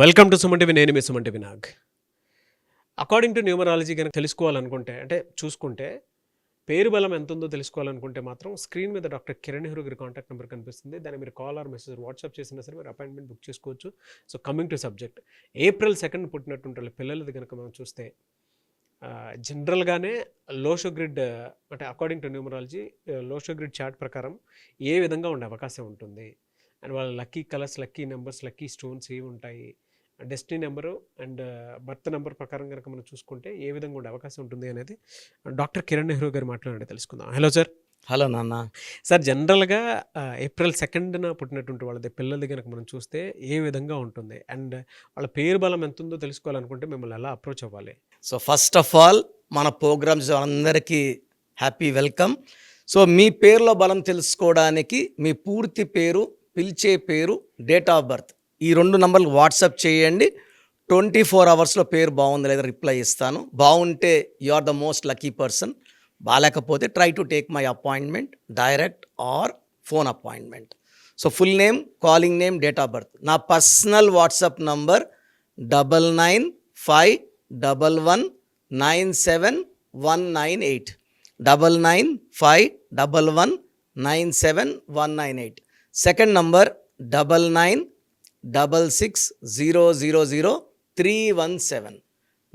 Welcome to సుమంటివి నేను మీ సుమంటి వినాగ్ అకార్డింగ్ టు న్యూమరాలజీ కనుక తెలుసుకోవాలనుకుంటే అంటే చూసుకుంటే పేరు బలం ఎంత ఉందో తెలుసుకోవాలనుకుంటే మాత్రం స్క్రీన్ మీద డాక్టర్ కిరణ్ నెహ్రూ గారి కాంటాక్ట్ నెంబర్ కనిపిస్తుంది. దాన్ని మీరు కాల్ ఆర్ మెసేజ్ వాట్సాప్ చేసినా సరే మీరు అపాయింట్మెంట్ బుక్ చేసుకోవచ్చు. So coming to subject April second పుట్టినటువంటి పిల్లలది కనుక మనం చూస్తే జనరల్గానే లోషో గ్రిడ్ అంటే according to numerology Lo Shu grid chart ప్రకారం ఏ విధంగా ఉండే అవకాశం ఉంటుంది? అండ్ వాళ్ళ lucky colours lucky numbers lucky stones ఏవి ఉంటాయి? Destiny number and birth number ప్రకారం కనుక మనం చూసుకుంటే ఏ విధంగా ఉండే అవకాశం ఉంటుంది అనేది డాక్టర్ కిరణ్ నెహ్రూ గారు మాట్లాడండి తెలుసుకుందాం. Hello sir. హలో నాన్న. సార్ జనరల్గా ఏప్రిల్ సెకండ్న పుట్టినటువంటి వాళ్ళది పిల్లలది కనుక మనం చూస్తే ఏ విధంగా ఉంటుంది? అండ్ వాళ్ళ పేరు బలం ఎంత ఉందో తెలుసుకోవాలనుకుంటే మిమ్మల్ని ఎలా అప్రోచ్ అవ్వాలి? సో ఫస్ట్ ఆఫ్ ఆల్ మన ప్రోగ్రామ్స్ అందరికీ హ్యాపీ వెల్కమ్. సో మీ పేరులో బలం తెలుసుకోవడానికి మీ పూర్తి పేరు పిలిచే పేరు డేట్ ఆఫ్ బర్త్ ఈ రెండు నంబర్లు వాట్సాప్ చేయండి. ట్వంటీ ఫోర్ అవర్స్లో పేరు బాగుంది లేదా రిప్లై ఇస్తాను. బాగుంటే you are the most lucky person బాగాలేకపోతే try to take my appointment direct or phone appointment so full name calling name date of birth నా personal WhatsApp number double nine five double one nine seven one nine eight double nine five double one nine seven one nine eight second number double nine double six zero zero zero three one seven.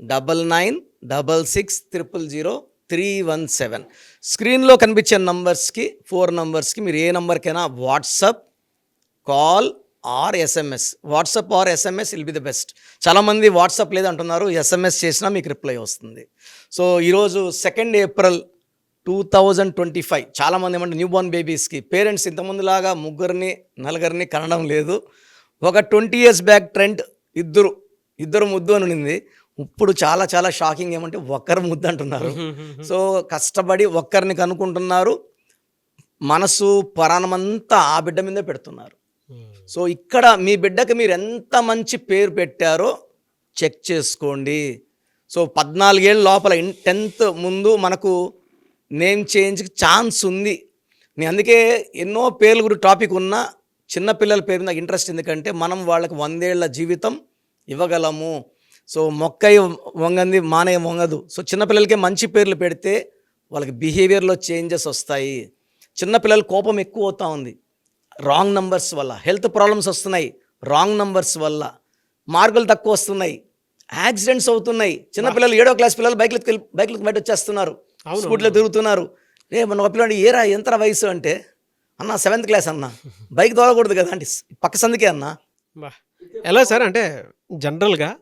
Double nine double six triple zero three one seven. స్క్రీన్లో కనిపించే నంబర్స్కి four నంబర్స్కి మీరు ఏ నంబర్కైనా WhatsApp call or SMS. WhatsApp or SMS will be the best. చాలామంది WhatsApp లేదంటున్నారు SMS చేసినా మీకు రిప్లై వస్తుంది. సో ఈరోజు second April two thousand twenty five చాలామంది ఏమంటే న్యూ బోర్న్ బేబీస్కి పేరెంట్స్ ఇంతకుముందులాగా ముగ్గురిని నలుగురిని కనడం లేదు. ఒక ట్వంటీ ఇయర్స్ బ్యాక్ ట్రెండ్ ఇద్దరు ఇద్దరు ముద్దు అని ఉండింది ఇప్పుడు చాలా చాలా షాకింగ్ ఏమంటే ఒక్కరు ముద్దు అంటున్నారు. సో కష్టపడి ఒక్కరిని కనుక్కుంటున్నారు. మనసు పరాణమంతా ఆ బిడ్డ మీదే పెడుతున్నారు. సో ఇక్కడ మీ బిడ్డకి మీరు ఎంత మంచి పేరు పెట్టారో చెక్ చేసుకోండి. సో పద్నాలుగేళ్ళ లోపల టెన్త్ ముందు మనకు నేమ్ చేంజ్కి ఛాన్స్ ఉంది. నేను అందుకే ఎన్నో పేర్ల గురించి టాపిక్ ఉన్నా చిన్నపిల్లల పేరు నాకు ఇంట్రెస్ట్ ఎందుకంటే మనం వాళ్ళకి వందేళ్ళ జీవితం ఇవ్వగలము. సో మొక్కయ్య వంగంది మానయ్య వంగదు. సో చిన్నపిల్లలకే మంచి పేర్లు పెడితే వాళ్ళకి బిహేవియర్లో చేంజెస్ వస్తాయి. చిన్నపిల్లల కోపం ఎక్కువ అవుతా ఉంది. రాంగ్ నంబర్స్ వల్ల హెల్త్ ప్రాబ్లమ్స్ వస్తున్నాయి. రాంగ్ నంబర్స్ వల్ల మార్కులు తక్కువ వస్తున్నాయి. యాక్సిడెంట్స్ అవుతున్నాయి. చిన్నపిల్లలు ఏడో క్లాస్ పిల్లలు బైక్లకు వెళ్ళి బైక్లకు బయట వచ్చేస్తున్నారు స్కూట్లో తిరుగుతున్నారు. రే మన ఒక పిల్లడు ఏరా ఎంత వయసు? అంటే అన్న సెవెంత్ క్లాస్ అన్న. బైక్ తోలకూడదు కదా అంటే పక్క సందుకే అన్న. ఎలా సార్? అంటే జనరల్గా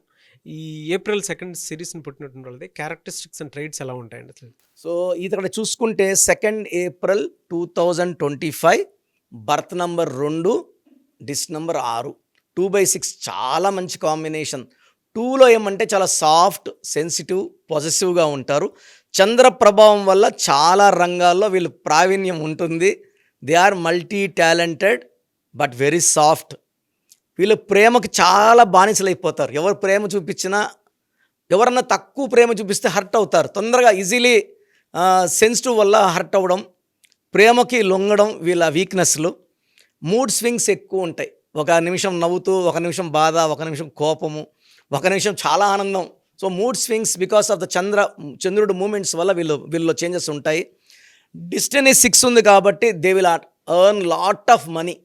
ఈ ఏప్రిల్ సెకండ్ సిరీస్ని పుట్టినటువంటి వాళ్ళది క్యారెక్టరిస్టిక్స్ అండ్ ట్రైట్స్ ఎలా ఉంటాయండి అసలు? సో ఇది ఇక్కడ చూసుకుంటే second April two thousand twenty five birth number రెండు డిస్ నంబర్ ఆరు. టూ బై సిక్స్ చాలా మంచి కాంబినేషన్ టూలో ఏమంటే చాలా సాఫ్ట్ సెన్సిటివ్ పాజిటివ్గా ఉంటారు. చంద్ర ప్రభావం వల్ల చాలా రంగాల్లో వీళ్ళు ప్రావీణ్యం ఉంటుంది. They are multi talented but very soft. వీళ్ళు ప్రేమకి చాలా బానిసలైపోతారు. ఎవరు ప్రేమ చూపించినా ఎవరన్నా తక్కువ ప్రేమ చూపిస్తే హర్ట్ అవుతారు. తొందరగా ఈజీలీ సెన్సిటివ్ వల్ల హర్ట్ అవ్వడం ప్రేమకి లొంగడం వీళ్ళ వీక్నెస్లు. మూడ్ స్వింగ్స్ ఎక్కువ ఉంటాయి. ఒక నిమిషం నవ్వుతూ ఒక నిమిషం బాధ ఒక నిమిషం కోపము ఒక నిమిషం చాలా ఆనందం. So mood swings because of the Chandra చంద్రుడు మూమెంట్స్ వల్ల వీళ్ళు వీళ్ళలో చేంజెస్ ఉంటాయి. డిస్టనీ సిక్స్ ఉంది కాబట్టి they will earn lot of money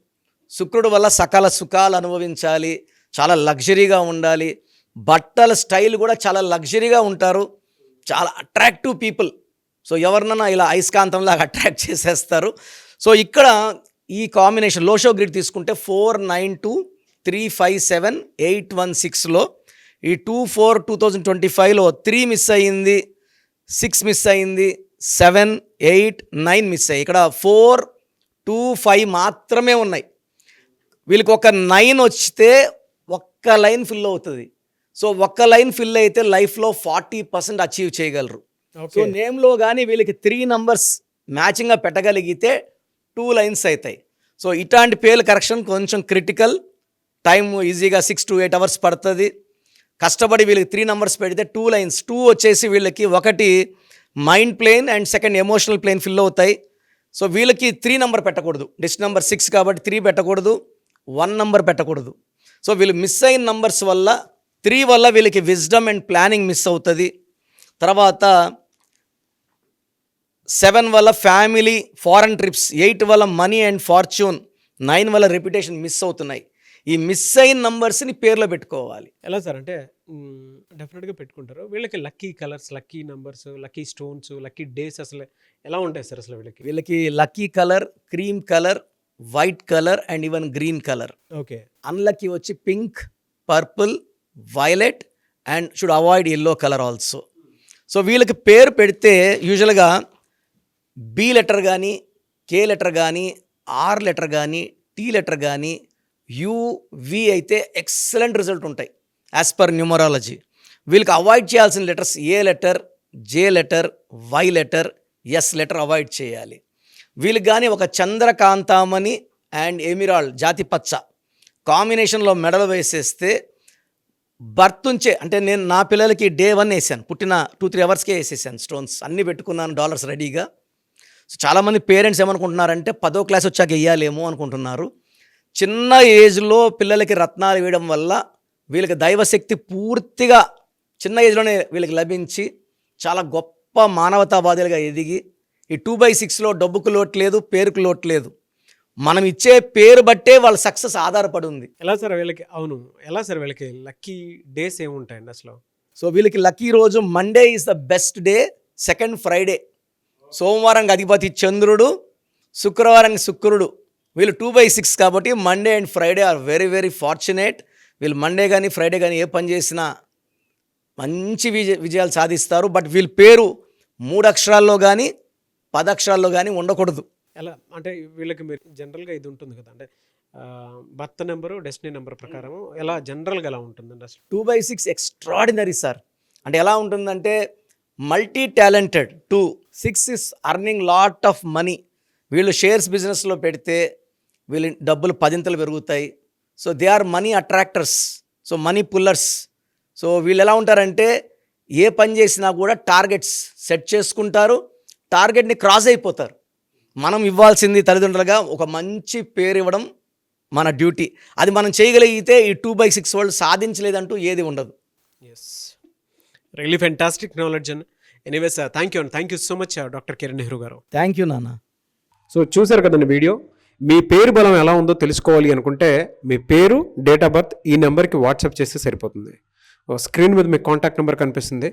శుక్రుడు వల్ల సకల సుఖాలు అనుభవించాలి చాలా లగ్జరీగా ఉండాలి. బట్టల స్టైల్ కూడా చాలా లగ్జరీగా ఉంటారు. చాలా అట్రాక్టివ్ పీపుల్ సో ఎవరినైనా ఇలా అయస్కాంతంలాగా అట్రాక్ట్ చేసేస్తారు. సో ఇక్కడ ఈ కాంబినేషన్ లోషో గ్రిడ్ తీసుకుంటే four nine two three five seven eight one సిక్స్లో ఈ two four two thousand twenty ఫైవ్లో త్రీ మిస్ అయ్యింది సిక్స్ మిస్ అయ్యింది సెవెన్ ఎయిట్ నైన్ మిస్ అయ్యి ఇక్కడ ఫోర్ టూ ఫైవ్ మాత్రమే ఉన్నాయి. వీళ్ళకి ఒక నైన్ వచ్చితే ఒక్క లైన్ ఫిల్ అవుతుంది. సో ఒక్క లైన్ ఫిల్ అయితే లైఫ్లో ఫార్టీ పర్సెంట్ అచీవ్ చేయగలరు. సో నేమ్లో కానీ వీళ్ళకి త్రీ నంబర్స్ మ్యాచింగ్గా పెట్టగలిగితే టూ లైన్స్ అవుతాయి. సో ఇట్లాంటి పేర్ల కరెక్షన్ కొంచెం క్రిటికల్ టైం ఈజీగా సిక్స్ టు ఎయిట్ అవర్స్ పడుతుంది. కష్టపడి వీళ్ళకి త్రీ నంబర్స్ పెడితే టూ లైన్స్ టూ వచ్చేసి వీళ్ళకి ఒకటి mind plane and second emotional plane fill అవుతాయి. సో వీళ్ళకి త్రీ నెంబర్ పెట్టకూడదు. డిస్ట్ నెంబర్ సిక్స్ కాబట్టి త్రీ పెట్టకూడదు. వన్ నెంబర్ పెట్టకూడదు. సో వీళ్ళు మిస్ అయిన నంబర్స్ వల్ల త్రీ వల్ల వీళ్ళకి విజ్డమ్ అండ్ ప్లానింగ్ మిస్ అవుతుంది. తర్వాత సెవెన్ వల్ల ఫ్యామిలీ ఫారెన్ ట్రిప్స్ ఎయిట్ వల్ల మనీ అండ్ ఫార్చ్యూన్ నైన్ వల్ల రెప్యుటేషన్ మిస్ అవుతున్నాయి. ఈ మిస్ అయిన నంబర్స్ని పేర్లో పెట్టుకోవాలి. ఎలా సార్? అంటే డెఫినెట్గా పెట్టుకుంటారు. వీళ్ళకి lucky colours lucky numbers lucky stones lucky days అసలు ఎలా ఉంటాయి సార్ అసలు వీళ్ళకి? వీళ్ళకి lucky colour cream colour white colour and even green colour okay. Unlucky వచ్చి pink purple violet and should avoid yellow colour also so వీళ్ళకి పేరు పెడితే యూజువల్గా బి లెటర్ కానీ కే లెటర్ కానీ ఆర్ లెటర్ కానీ టీ లెటర్ కానీ యువి అయితే ఎక్సలెంట్ రిజల్ట్ ఉంటాయి యాజ్ పర్ న్యూమరాలజీ వీళ్ళకి అవాయిడ్ చేయాల్సిన letters A letter J letter Y letter S letter avoid చేయాలి. వీళ్ళకి కానీ ఒక చంద్రకాంతామణి అండ్ ఎమిరాల్ జాతి పచ్చ కాంబినేషన్లో మెడలు వేసేస్తే బర్తుంచే అంటే నేను నా పిల్లలకి డే వన్ వేసాను పుట్టిన టూ త్రీ అవర్స్కే వేసేసాను స్టోన్స్ అన్నీ పెట్టుకున్నాను డాలర్స్ రెడీగా సో చాలామంది పేరెంట్స్ ఏమనుకుంటున్నారంటే పదో క్లాస్ వచ్చాక వేయాలేమో అనుకుంటున్నారు. చిన్న ఏజ్లో పిల్లలకి రత్నాలు వేయడం వల్ల వీళ్ళకి దైవశక్తి పూర్తిగా చిన్న ఏజ్లోనే వీళ్ళకి లభించి చాలా గొప్ప మానవతావాదులుగా ఎదిగి ఈ టూ బై సిక్స్లో డబ్బుకు లోటు లేదు పేరుకు లోటు లేదు. మనం ఇచ్చే పేరు బట్టే వాళ్ళ సక్సెస్ ఆధారపడి ఉంది. ఎలా సార్ వీళ్ళకి? అవును. ఎలా సార్ వీళ్ళకి? లక్కీ డేస్ ఏముంటాయండి అసలు? సో వీళ్ళకి లక్కీ రోజు Monday is the best day second Friday. సోమవారం అధిపతి చంద్రుడు శుక్రవారం శుక్రుడు. వీళ్ళు టూ బై సిక్స్ కాబట్టి Monday and Friday are very very fortunate వీళ్ళు మండే కానీ ఫ్రైడే కానీ ఏ పని చేసినా మంచి విజయ విజయాలు సాధిస్తారు. బట్ వీళ్ళ పేరు మూడు అక్షరాల్లో కానీ పదక్షరాల్లో కానీ ఉండకూడదు. ఎలా? అంటే వీళ్ళకి మీరు జనరల్గా ఇది ఉంటుంది కదా అంటే బర్త్ నెంబరు డెస్టినీ నెంబర్ ప్రకారం ఎలా జనరల్గా ఎలా ఉంటుందండి అసలు? Two by six extraordinary sir అంటే ఎలా ఉంటుందంటే multi talented two six is earning lot of money వీళ్ళు షేర్స్ బిజినెస్లో పెడితే వీళ్ళ డబ్బులు పదింతలు పెరుగుతాయి. So they are money attractors. So money pullers. So వీళ్ళు ఎలా ఉంటారంటే ఏ పని చేసినా కూడా టార్గెట్స్ సెట్ చేసుకుంటారు. టార్గెట్ని క్రాస్ అయిపోతారు. మనం ఇవ్వాల్సింది తల్లిదండ్రులుగా ఒక మంచి పేరు ఇవ్వడం మన డ్యూటీ. అది మనం చేయగలిగితే ఈ టూ బై సిక్స్ వాళ్ళు సాధించలేదంటూ ఏది ఉండదు. Yes really fantastic knowledge and anyways thank you అండి thank you so much doctor Kiran Nehru గారు. థ్యాంక్ యూ నాన్న సో చూశారు కదండి వీడియో? మీ పేరు బలం ఎలా ఉందో తెలుసుకోవాలి అనుకుంటే మీ పేరు డేట్ ఆఫ్ బర్త్ ఈ నెంబర్కి వాట్సాప్ చేస్తే సరిపోతుంది. స్క్రీన్ మీద మీకు కాంటాక్ట్ నెంబర్ కనిపిస్తుంది.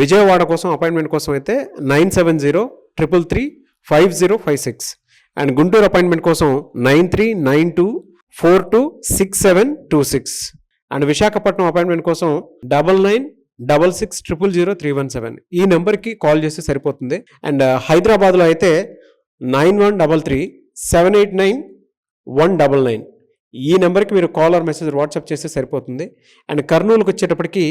విజయవాడ కోసం అపాయింట్మెంట్ కోసం అయితే nine seven zero triple three five zero five six. And Guntur appointment కోసం nine three nine two four two six seven two six. And Visakhapatnam appointment కోసం double nine double six triple zero three one seven. ఈ నెంబర్కి call చేస్తే సరిపోతుంది. And హైదరాబాద్లో అయితే nine one double three seven eight nine one double nine ఈ నెంబర్కి మీరు కాల్ ఆర్ మెసేజ్ వాట్సాప్ చేస్తే సరిపోతుంది. అండ్ కర్నూలుకి వచ్చేటప్పటికి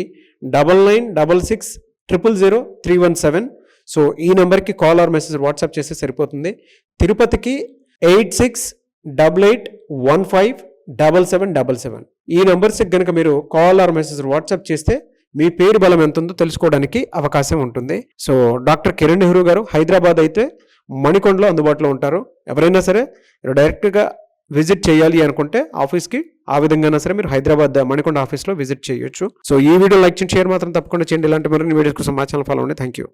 double nine double six triple zero three one seven so ఈ నెంబర్కి కాల్ ఆర్ మెసేజ్ వాట్సాప్ చేస్తే సరిపోతుంది. తిరుపతికి eight six double eight one five double seven double seven ఈ నెంబర్స్కి కనుక మీరు కాల్ ఆర్ మెసేజ్ వాట్సాప్ చేస్తే మీ పేరు బలం ఎంత ఉందో తెలుసుకోవడానికి అవకాశం ఉంటుంది. సో డాక్టర్ కిరణ్ నెహ్రూ గారు హైదరాబాద్ అయితే మణికొండలో అందుబాటులో ఉంటారు. ఎవరైనా సరే మీరు డైరెక్ట్గా విజిట్ చేయాలి అనుకుంటే ఆఫీస్కి ఆ విధంగా సరే మీరు హైదరాబాద్ మణికొండ ఆఫీస్లో విజిట్ చేయొచ్చు. సో ఈ వీడియో లైక్ చేయండి షేర్ మాత్రం తప్పకుండా చేయండి. ఇలాంటి మరిన్ని వీడియోస్ కోసం మా ఛానల్ ఫాలో అండి థ్యాంక్ యూ